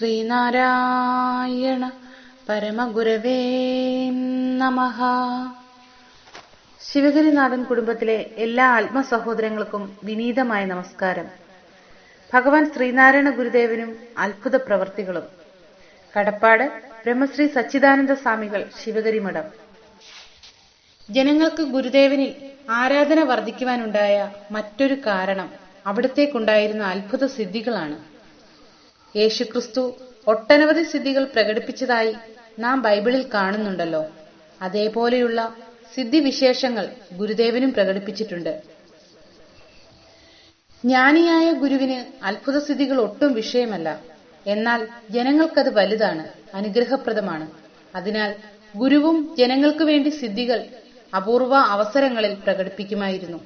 ശ്രീനാരായണ പരമഗുരവേ നമ. ശിവഗിരിനാഥൻ കുടുംബത്തിലെ എല്ലാ ആത്മസഹോദരങ്ങൾക്കും വിനീതമായ നമസ്കാരം. ഭഗവാൻ ശ്രീനാരായണ ഗുരുദേവനും അത്ഭുത പ്രവർത്തികളും. കടപ്പാട് ബ്രഹ്മശ്രീ സച്ചിദാനന്ദ സ്വാമികൾ ശിവഗിരി മഠം ജനങ്ങൾക്ക് ഗുരുദേവനിൽ ആരാധന വർദ്ധിക്കുവാനുണ്ടായ മറ്റൊരു കാരണം അവിടത്തേക്കുണ്ടായിരുന്ന അത്ഭുത സിദ്ധികളാണ്. യേശുക്രിസ്തു ഒട്ടനവധി സിദ്ധികൾ പ്രകടിപ്പിച്ചതായി നാം ബൈബിളിൽ കാണുന്നുണ്ടല്ലോ. അതേപോലെയുള്ള സിദ്ധിവിശേഷങ്ങൾ ഗുരുദേവനും പ്രകടിപ്പിച്ചിട്ടുണ്ട്. ജ്ഞാനിയായ ഗുരുവിന് അത്ഭുത സ്ഥിതികൾ ഒട്ടും വിഷയമല്ല. എന്നാൽ ജനങ്ങൾക്കത് വലുതാണ് അനുഗ്രഹപ്രദമാണ്. അതിനാൽ ഗുരുവും ജനങ്ങൾക്ക് വേണ്ടി സിദ്ധികൾ അപൂർവ അവസരങ്ങളിൽ പ്രകടിപ്പിക്കുമായിരുന്നു.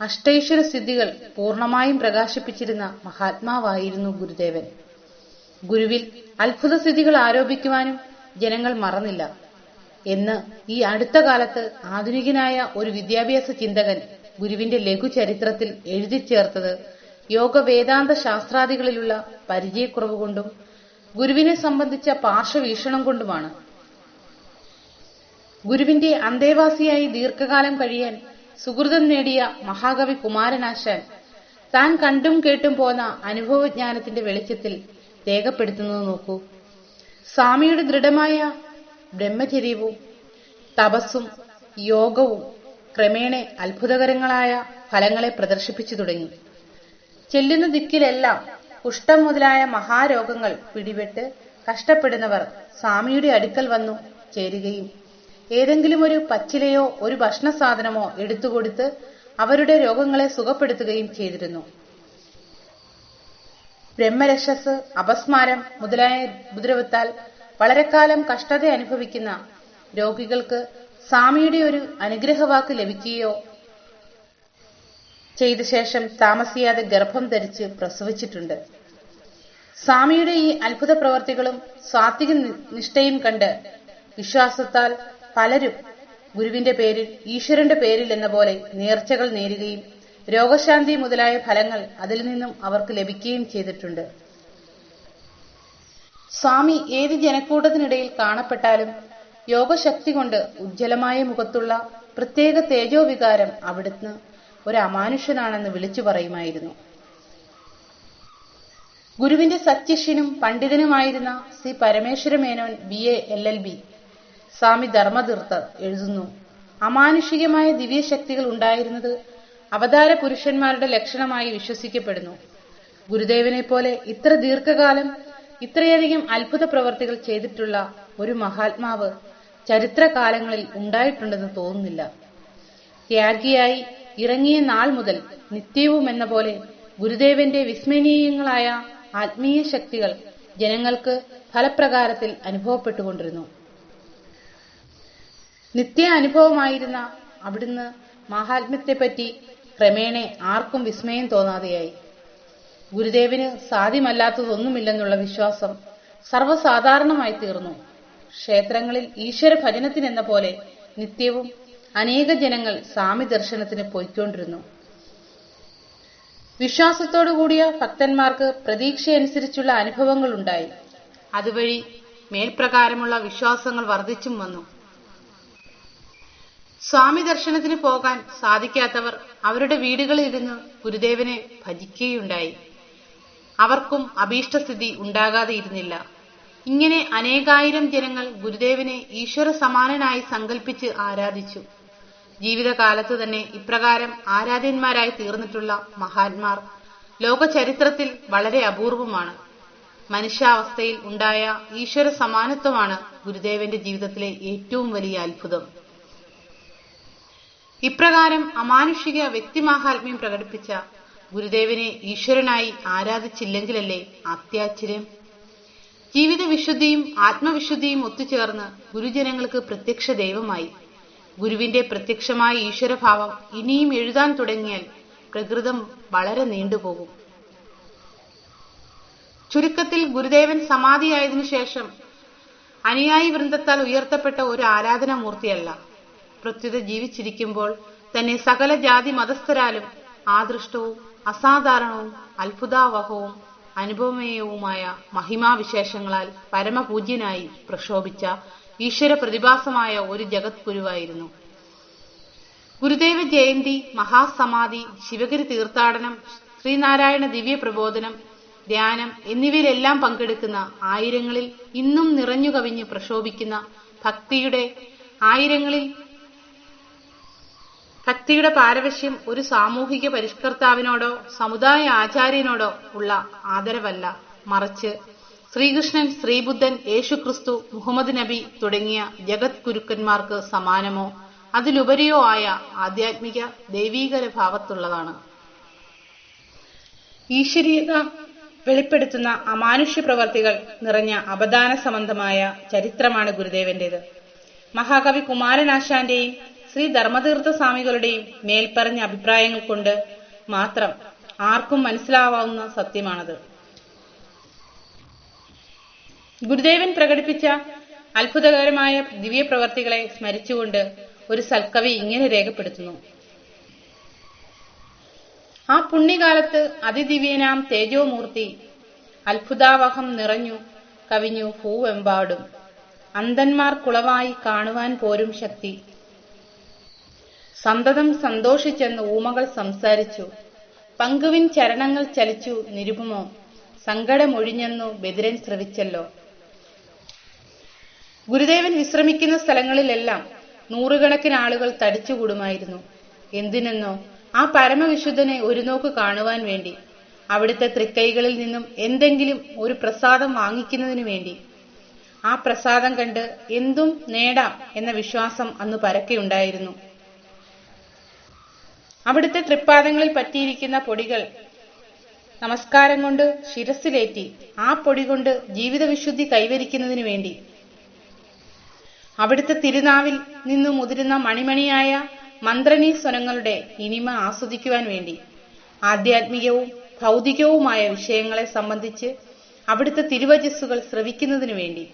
അഷ്ടൈശ്വര സിദ്ധികൾ പൂർണമായും പ്രകാശിപ്പിച്ചിരുന്ന മഹാത്മാവായിരുന്നു ഗുരുദേവൻ. ഗുരുവിൽ അത്ഭുത സ്ഥിതികൾ ആരോപിക്കുവാനും ജനങ്ങൾ മറന്നില്ല. എന്ന് ഈ അടുത്ത കാലത്ത് ആധുനികനായ ഒരു വിദ്യാഭ്യാസ ചിന്തകൻ ഗുരുവിന്റെ ലഘുചരിത്രത്തിൽ എഴുതി ചേർത്തത് യോഗ വേദാന്ത ശാസ്ത്രാദികളിലുള്ള പരിചയക്കുറവ് കൊണ്ടും ഗുരുവിനെ സംബന്ധിച്ച പാർശ്വവീക്ഷണം കൊണ്ടുമാണ്. ഗുരുവിന്റെ അന്തേവാസിയായി ദീർഘകാലം കഴിയാൻ സുഹൃതം നേടിയ മഹാകവി കുമാരനാശാൻ താൻ കണ്ടും കേട്ടും പോന്ന അനുഭവജ്ഞാനത്തിന്റെ വെളിച്ചത്തിൽ രേഖപ്പെടുത്തുന്നത് നോക്കൂ. സ്വാമിയുടെ ദൃഢമായ ബ്രഹ്മചര്യവും തപസ്സും യോഗവും ക്രമേണ അത്ഭുതകരങ്ങളായ ഫലങ്ങളെ പ്രദർശിപ്പിച്ചു തുടങ്ങി. ചെല്ലുന്ന ദിക്കിലെല്ലാം കുഷ്ഠം മുതലായ മഹാരോഗങ്ങൾ പിടിപെട്ട് കഷ്ടപ്പെടുന്നവർ സ്വാമിയുടെ അടുക്കൽ വന്നു ചേരുകയും ഏതെങ്കിലും ഒരു പച്ചിലയോ ഒരു ഭക്ഷണ സാധനമോ എടുത്തുകൊടുത്ത് അവരുടെ രോഗങ്ങളെ സുഖപ്പെടുത്തുകയും ചെയ്തിരുന്നു. ബ്രഹ്മരക്ഷസ് അപസ്മാരം മുതലായ ഉപദ്രവത്താൽ വളരെക്കാലം കഷ്ടത അനുഭവിക്കുന്ന രോഗികൾക്ക് സ്വാമിയുടെ ഒരു അനുഗ്രഹവാക്ക് ലഭിക്കുകയോ ചെയ്ത ശേഷം താമസിയാതെ ഗർഭം ധരിച്ച് പ്രസവിച്ചിട്ടുണ്ട്. സ്വാമിയുടെ ഈ അത്ഭുത പ്രവർത്തികളും സ്വാത്വിക നിഷ്ഠയും കണ്ട് വിശ്വാസത്താൽ പലരും ഗുരുവിന്റെ പേരിൽ ഈശ്വരന്റെ പേരിൽ എന്ന പോലെ നേർച്ചകൾ നേരുകയും രോഗശാന്തി മുതലായ ഫലങ്ങൾ അതിൽ നിന്നും അവർക്ക് ലഭിക്കുകയും ചെയ്തിട്ടുണ്ട്. സ്വാമി ഏത് ജനക്കൂട്ടത്തിനിടയിൽ കാണപ്പെട്ടാലും യോഗശക്തി കൊണ്ട് ഉജ്ജ്വലമായ മുഖത്തുള്ള പ്രത്യേക തേജോവികാരം അവിടുന്ന് ഒരു അമാനുഷ്യനാണെന്ന് വിളിച്ചു പറയുമായിരുന്നു. ഗുരുവിന്റെ സത്യഷ്യനും പണ്ഡിതനുമായിരുന്ന C Parameswara Menon B A L L B Swami Dharmatheerthar എഴുതുന്നു അമാനുഷികമായ ദിവ്യശക്തികൾ ഉണ്ടായിരുന്നത് അവതാര പുരുഷന്മാരുടെ ലക്ഷണമായി വിശ്വസിക്കപ്പെടുന്നു. ഗുരുദേവനെ പോലെ ഇത്ര ദീർഘകാലം ഇത്രയധികം അത്ഭുത പ്രവർത്തികൾ ചെയ്തിട്ടുള്ള ഒരു മഹാത്മാവ് ചരിത്രകാലങ്ങളിൽ ഉണ്ടായിട്ടുണ്ടെന്ന് തോന്നുന്നില്ല. ത്യാഗിയായി ഇറങ്ങിയ നാൾ മുതൽ നിത്യവും എന്ന പോലെ ഗുരുദേവന്റെ വിസ്മരണീയങ്ങളായ ആത്മീയ ശക്തികൾ ജനങ്ങൾക്ക് ഫലപ്രകാരത്തിൽ അനുഭവപ്പെട്ടുകൊണ്ടിരുന്നു. നിത്യ അനുഭവമായിരുന്ന അവിടുന്ന് മാഹാത്മ്യത്തെപ്പറ്റി ക്രമേണ ആർക്കും വിസ്മയം തോന്നാതെയായി. ഗുരുദേവിന് സാധ്യമല്ലാത്തതൊന്നുമില്ലെന്നുള്ള വിശ്വാസം സർവസാധാരണമായി തീർന്നു ക്ഷേത്രങ്ങളിൽ ഈശ്വര ഭജനത്തിനെന്ന പോലെ നിത്യവും അനേക ജനങ്ങൾ സ്വാമി ദർശനത്തിന് പോയിക്കൊണ്ടിരുന്നു വിശ്വാസത്തോടുകൂടിയ ഭക്തന്മാർക്ക് പ്രതീക്ഷയനുസരിച്ചുള്ള അനുഭവങ്ങൾ ഉണ്ടായി അതുവഴി മേൽപ്രകാരമുള്ള വിശ്വാസങ്ങൾ വർദ്ധിച്ചും വന്നു. സ്വാമി ദർശനത്തിന് പോകാൻ സാധിക്കാത്തവർ അവരുടെ വീടുകളിൽ വീടുകളിലിരുന്ന് ഗുരുദേവനെ ഭജിക്കുകയുണ്ടായി. അവർക്കും അഭീഷ്ടസ്ഥിതി ഉണ്ടാകാതെയിരുന്നില്ല ഇങ്ങനെ അനേകായിരം ജനങ്ങൾ ഗുരുദേവനെ ഈശ്വര സമാനനായി സങ്കല്പിച്ച് ആരാധിച്ചു. ജീവിതകാലത്ത് തന്നെ ഇപ്രകാരം ആരാധ്യന്മാരായി തീർന്നിട്ടുള്ള മഹാന്മാർ ലോകചരിത്രത്തിൽ വളരെ അപൂർവമാണ്. മനുഷ്യാവസ്ഥയിൽ ഉണ്ടായ ഈശ്വര സമാനത്വമാണ് ഗുരുദേവന്റെ ജീവിതത്തിലെ ഏറ്റവും വലിയ അത്ഭുതം. ഇപ്രകാരം അമാനുഷിക വ്യക്തിമാഹാത്മ്യം പ്രകടിപ്പിച്ച ഗുരുദേവനെ ഈശ്വരനായി ആരാധിച്ചില്ലെങ്കിലല്ലേ അത്യാശ്ചര്യം? ജീവിത വിശുദ്ധിയും ആത്മവിശുദ്ധിയും ഒത്തുചേർന്ന് ഗുരുജനങ്ങൾക്ക് പ്രത്യക്ഷ ദൈവമായി. ഗുരുവിന്റെ പ്രത്യക്ഷമായ ഈശ്വരഭാവം ഇനിയും എഴുതാൻ തുടങ്ങിയാൽ പ്രകൃതം വളരെ നീണ്ടുപോകും. ചുരുക്കത്തിൽ ഗുരുദേവൻ സമാധിയായതിനു ശേഷം അനുയായി വൃന്ദത്താൽ ഉയർത്തപ്പെട്ട ഒരു ആരാധനാമൂർത്തിയല്ല. പ്രത്യുത ജീവിച്ചിരിക്കുമ്പോൾ തന്നെ സകല ജാതി മതസ്ഥരാലും ആദൃഷ്ടവും അസാധാരണവും അത്ഭുതാവഹവും അനുപമേയവുമായ മഹിമാവിശേഷങ്ങളാൽ പരമപൂജ്യനായി പ്രക്ഷോഭിച്ച ഈശ്വര പ്രതിഭാസമായ ഒരു ജഗത് ഗുരുവായിരുന്നു ഗുരുദേവ ജയന്തി മഹാസമാധി ശിവഗിരി തീർത്ഥാടനം ശ്രീനാരായണ ദിവ്യ പ്രബോധനം ധ്യാനം എന്നിവയിലെല്ലാം പങ്കെടുക്കുന്ന ആയിരങ്ങളിൽ ഇന്നും നിറഞ്ഞു കവിഞ്ഞ് പ്രക്ഷോഭിക്കുന്ന ഭക്തിയുടെ ആയിരങ്ങളിൽ ഭക്തിയുടെ പാരവശ്യം ഒരു സാമൂഹിക പരിഷ്കർത്താവിനോടോ സമുദായ ആചാര്യനോടോ ഉള്ള ആദരവല്ല. മറിച്ച് ശ്രീകൃഷ്ണൻ ശ്രീബുദ്ധൻ യേശുക്രിസ്തു മുഹമ്മദ് നബി തുടങ്ങിയ ജഗത് ഗുരുക്കന്മാർക്ക് സമാനമോ അതിലുപരിയോ ആയ ആധ്യാത്മിക ദൈവീകര ഭാവത്തുള്ളതാണ് ഈശ്വരീയത വെളിപ്പെടുത്തുന്ന അമാനുഷ്യ പ്രവർത്തികൾ നിറഞ്ഞ അപദാന സംബന്ധമായ ചരിത്രമാണ് ഗുരുദേവന്റേത്. മഹാകവി കുമാരനാശാന്റെയും ശ്രീ ധർമ്മതീർത്ഥ സ്വാമികളുടെയും മേൽപ്പറഞ്ഞ അഭിപ്രായങ്ങൾ കൊണ്ട് മാത്രം ആർക്കും മനസ്സിലാവാവുന്ന സത്യമാണത്. ഗുരുദേവൻ പ്രകടിപ്പിച്ച അത്ഭുതകരമായ ദിവ്യപ്രവർത്തികളെ സ്മരിച്ചുകൊണ്ട് ഒരു സൽക്കവി ഇങ്ങനെ രേഖപ്പെടുത്തുന്നു. ആ പുണ്യകാലത്ത് അതിദിവ്യനാം തേജോമൂർത്തി അത്ഭുതാവഹം നിറഞ്ഞു കവിഞ്ഞു ഭൂവെമ്പാടും അന്ധന്മാർ കുളവായി കാണുവാൻ പോരും ശക്തി സന്തതം സന്തോഷിച്ചെന്ന് ഊമകൾ സംസാരിച്ചു. പങ്കുവിൻ ചരണങ്ങൾ ചലിച്ചു നിരുപമോ. സങ്കടമൊഴിഞ്ഞെന്നു ബദിരൻ ശ്രവിച്ചല്ലോ. ഗുരുദേവൻ വിശ്രമിക്കുന്ന സ്ഥലങ്ങളിലെല്ലാം നൂറുകണക്കിന് ആളുകൾ തടിച്ചുകൂടുമായിരുന്നു. എന്തിനെന്നോ ആ പരമവിശുദ്ധനെ ഒരു നോക്ക് കാണുവാൻ വേണ്ടി അവിടുത്തെ തൃക്കൈകളിൽ നിന്നും എന്തെങ്കിലും ഒരു പ്രസാദം വാങ്ങിക്കുന്നതിനു വേണ്ടി. ആ പ്രസാദം കണ്ട് എന്തും നേടാം എന്ന വിശ്വാസം അന്ന് പരക്കെയുണ്ടായിരുന്നു അവിടുത്തെ തൃപ്പാദങ്ങളിൽ പറ്റിയിരിക്കുന്ന പൊടികൾ നമസ്കാരം കൊണ്ട് ശിരസിലേറ്റി ആ പൊടി കൊണ്ട് ജീവിതവിശുദ്ധി കൈവരിക്കുന്നതിനു വേണ്ടി. അവിടുത്തെ തിരുനാവിൽ നിന്നും മുതിരുന്ന മണിമണിയായ മന്ത്രണീ സ്വനങ്ങളുടെ ഇനിമ ആസ്വദിക്കുവാൻ വേണ്ടി. ആധ്യാത്മികവും ഭൗതികവുമായ വിഷയങ്ങളെ സംബന്ധിച്ച് അവിടുത്തെ തിരുവചസ്സുകൾ ശ്രവിക്കുന്നതിനു വേണ്ടി.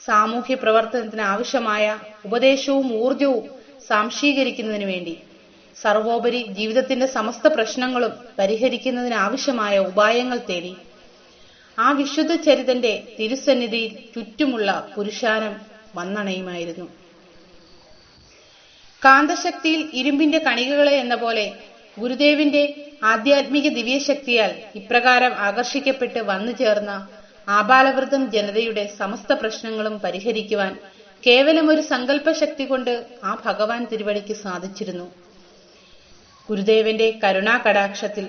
സാമൂഹ്യ പ്രവർത്തനത്തിന് ആവശ്യമായ ഉപദേശവും ഊർജവും സാംശീകരിക്കുന്നതിനു വേണ്ടി. സർവോപരി ജീവിതത്തിന്റെ സമസ്ത പ്രശ്നങ്ങളും പരിഹരിക്കുന്നതിന് ആവശ്യമായ ഉപായങ്ങൾ തേടി. ആ വിശുദ്ധ ചരിതന്റെ തിരുസന്നിധിയിൽ ചുറ്റുമുള്ള പുരുഷാരം വന്നണയുമായിരുന്നു. കാന്തശക്തിയിൽ ഇരുമ്പിന്റെ കണികകളെ എന്ന പോലെ ഗുരുദേവിന്റെ ആധ്യാത്മിക ദിവ്യശക്തിയാൽ ഇപ്രകാരം ആകർഷിക്കപ്പെട്ട് വന്നു ചേർന്ന ആബാലവൃതം ജനതയുടെ സമസ്ത പ്രശ്നങ്ങളും പരിഹരിക്കുവാൻ കേവലം ഒരു സങ്കല്പശക്തി കൊണ്ട് ആ ഭഗവാൻ തിരുവടിക്ക് സാധിച്ചിരുന്നു. ഗുരുദേവന്റെ കരുണാകടാക്ഷത്തിൽ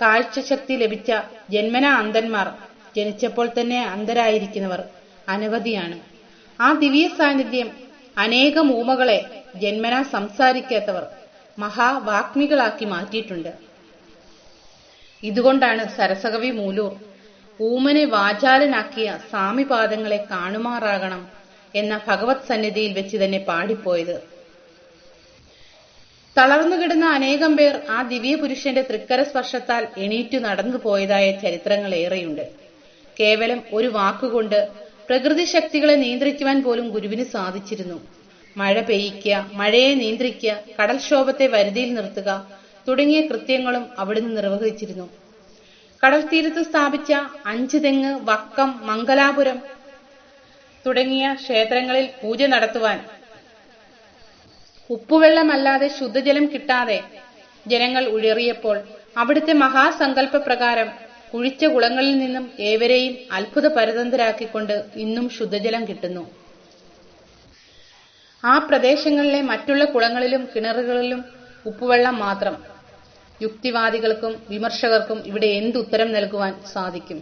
കാഴ്ചശക്തി ലഭിച്ച ജന്മന അന്ധന്മാർ ജനിച്ചപ്പോൾ തന്നെ അന്ധരായിരിക്കുന്നവർ അനവധിയാണ്. ആ ദിവ്യ സാന്നിധ്യം അനേകം ഊമകളെ ജന്മന സംസാരിക്കാത്തവർ മഹാവാഗ്മികളാക്കി മാറ്റിയിട്ടുണ്ട്. ഇതുകൊണ്ടാണ് സരസകവി മൂലൂർ ഊമനെ വാചാലനാക്കിയ സ്വാമിപാദങ്ങളെ കാണുമാറാകണം എന്ന ഭഗവത് സന്നിധിയിൽ വെച്ച് തന്നെ പാടിപ്പോയത്. തളർന്നു കിടന്ന അനേകം പേർ ആ ദിവ്യ പുരുഷന്റെ തൃക്കര സ്പർശത്താൽ എണീറ്റു നടന്നു പോയതായ ചരിത്രങ്ങൾ ഏറെയുണ്ട്. കേവലം ഒരു വാക്കുകൊണ്ട് പ്രകൃതി ശക്തികളെ നിയന്ത്രിക്കുവാൻ പോലും ഗുരുവിന് സാധിച്ചിരുന്നു. മഴ പെയ്യിക്കുക മഴയെ നിയന്ത്രിക്കുക കടൽക്ഷോഭത്തെ വരുതിയിൽ നിർത്തുക തുടങ്ങിയ കൃത്യങ്ങളും അവിടുന്ന് നിർവഹിച്ചിരുന്നു. കടൽ തീരത്ത് സ്ഥാപിച്ച അഞ്ച് തെങ്ങ് വക്കം മംഗലാപുരം തുടങ്ങിയ ക്ഷേത്രങ്ങളിൽ പൂജ നടത്തുവാൻ ഉപ്പുവെള്ളമല്ലാതെ ശുദ്ധജലം കിട്ടാതെ ജനങ്ങൾ ഉഴറിയപ്പോൾ അവിടുത്തെ മഹാസങ്കല്പപ്രകാരം കുഴിച്ച കുളങ്ങളിൽ നിന്നും ഏവരെയും അത്ഭുത പരതന്ത്രരാക്കിക്കൊണ്ട് ഇന്നും ശുദ്ധജലം കിട്ടുന്നു. ആ പ്രദേശങ്ങളിലെ മറ്റുള്ള കുളങ്ങളിലും കിണറുകളിലും ഉപ്പുവെള്ളം മാത്രം. യുക്തിവാദികൾക്കും വിമർശകർക്കും ഇവിടെ എന്തുത്തരം നൽകുവാൻ സാധിക്കും?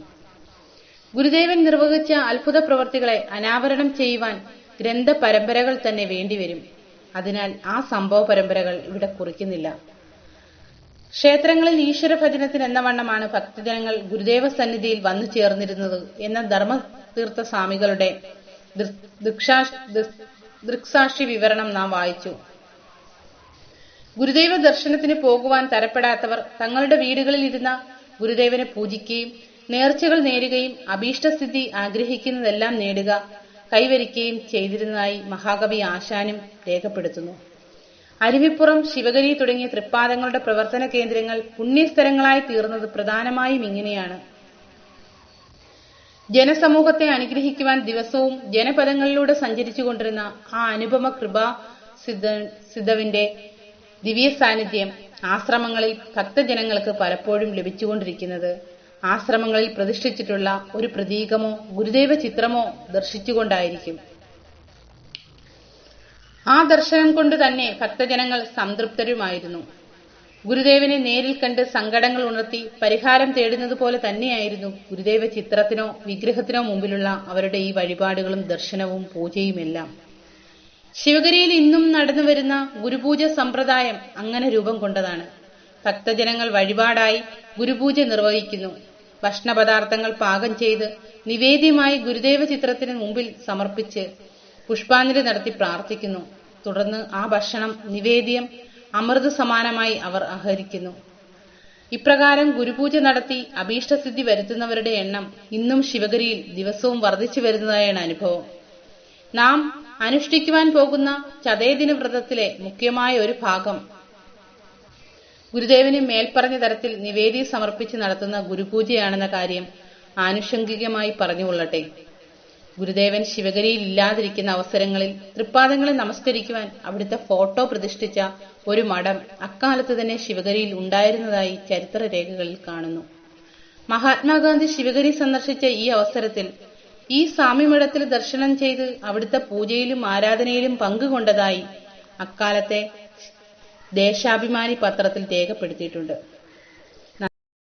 ഗുരുദേവൻ നിർവഹിച്ച അത്ഭുത പ്രവർത്തികളെ അനാവരണം ചെയ്യുവാൻ ഗ്രന്ഥ പരമ്പരകൾ തന്നെ വേണ്ടിവരും. അതിനാൽ ആ സംഭവ പരമ്പരകൾ ഇവിടെ കുറിക്കുന്നില്ല. ക്ഷേത്രങ്ങളിൽ ഈശ്വര ഭജനത്തിന് എന്ന വണ്ണമാണ് ഭക്തജനങ്ങൾ ഗുരുദേവ സന്നിധിയിൽ വന്നു ചേർന്നിരുന്നത് എന്ന ധർമ്മ തീർത്ഥ സ്വാമികളുടെ ദൃക്സാക്ഷി വിവരണം നാം വായിച്ചു. ഗുരുദേവ ദർശനത്തിന് പോകുവാൻ തരപ്പെടാത്തവർ തങ്ങളുടെ വീടുകളിൽ ഇരുന്ന ഗുരുദേവനെ പൂജിക്കുകയും നേർച്ചകൾ നേരുകയും അഭീഷ്ടസ്ഥിതി ആഗ്രഹിക്കുന്നതെല്ലാം നേടുക കൈവരിക്കുകയും ചെയ്തിരുന്നതായി മഹാകവി ആശാനും രേഖപ്പെടുത്തുന്നു. അരുവിപ്പുറം ശിവഗിരി തുടങ്ങിയ തൃപ്പാദങ്ങളുടെ പ്രവർത്തന കേന്ദ്രങ്ങൾ പുണ്യസ്ഥലങ്ങളായി തീർന്നത് പ്രധാനമായും ഇങ്ങനെയാണ്. ജനസമൂഹത്തെ അനുഗ്രഹിക്കുവാൻ ദിവസവും ജനപദങ്ങളിലൂടെ സഞ്ചരിച്ചുകൊണ്ടിരുന്ന ആ അനുപമ കൃപ സിദ്ധ സിദ്ധവിന്റെ ദിവ്യ സാന്നിധ്യം ആശ്രമങ്ങളിൽ ഭക്തജനങ്ങൾക്ക് പലപ്പോഴും ലഭിച്ചുകൊണ്ടിരിക്കുന്നത്. ആശ്രമങ്ങളിൽ പ്രതിഷ്ഠിച്ചിട്ടുള്ള ഒരു പ്രതീകമോ ഗുരുദേവ ചിത്രമോ ദർശിച്ചുകൊണ്ടായിരിക്കും. ആ ദർശനം കൊണ്ട് തന്നെ ഭക്തജനങ്ങൾ സംതൃപ്തരുമായിരുന്നു. ഗുരുദേവനെ നേരിൽ കണ്ട് സങ്കടങ്ങൾ ഉണർത്തി പരിഹാരം തേടുന്നത് പോലെ തന്നെയായിരുന്നു ഗുരുദേവ ചിത്രത്തിനോ വിഗ്രഹത്തിനോ മുമ്പിലുള്ള അവരുടെ ഈ വഴിപാടുകളും ദർശനവും പൂജയുമെല്ലാം. ശിവഗിരിയിൽ ഇന്നും നടന്നു വരുന്ന ഗുരുപൂജ സമ്പ്രദായം അങ്ങനെ രൂപം കൊണ്ടതാണ്. ഭക്തജനങ്ങൾ വഴിപാടായി ഗുരുപൂജ നിർവഹിക്കുന്നു. ഭക്ഷണപദാർത്ഥങ്ങൾ പാകം ചെയ്ത് നിവേദ്യമായി ഗുരുദേവ ചിത്രത്തിന് മുമ്പിൽ സമർപ്പിച്ച് പുഷ്പാഞ്ജലി നടത്തി പ്രാർത്ഥിക്കുന്നു. തുടർന്ന് ആ ഭക്ഷണം നിവേദ്യം അമൃത സമാനമായി അവർ ആഹരിക്കുന്നു. ഇപ്രകാരം ഗുരുപൂജ നടത്തി അഭീഷ്ടസിദ്ധി വരുത്തുന്നവരുടെ എണ്ണം ഇന്നും ശിവഗിരിയിൽ ദിവസവും വർദ്ധിച്ചു വരുന്നതായാണ് അനുഭവം. നാം അനുഷ്ഠിക്കുവാൻ പോകുന്ന ചതയദിന വ്രതത്തിലെ മുഖ്യമായ ഒരു ഭാഗം ഗുരുദേവന് മേൽപ്പറഞ്ഞ തരത്തിൽ നിവേദി സമർപ്പിച്ച് നടത്തുന്ന ഗുരുപൂജയാണെന്ന കാര്യം ആനുഷംഗികമായി പറഞ്ഞുകൊള്ളട്ടെ. ഗുരുദേവൻ ശിവഗിരിയിൽ ഇല്ലാതിരിക്കുന്ന അവസരങ്ങളിൽ തൃപ്പാദങ്ങളെ നമസ്കരിക്കുവാൻ അവിടുത്തെ ഫോട്ടോ പ്രതിഷ്ഠിച്ച ഒരു മഠം അക്കാലത്ത് തന്നെ ശിവഗിരിയിൽ ഉണ്ടായിരുന്നതായി ചരിത്ര രേഖകളിൽ കാണുന്നു. മഹാത്മാഗാന്ധി ശിവഗിരി സന്ദർശിച്ച ഈ അവസരത്തിൽ ഈ സ്വാമിമഠത്തിൽ ദർശനം ചെയ്ത് അവിടുത്തെ പൂജയിലും ആരാധനയിലും പങ്കുകൊണ്ടതായി അക്കാലത്തെ ദേശാഭിമാനി പത്രത്തിൽ രേഖപ്പെടുത്തിയിട്ടുണ്ട്.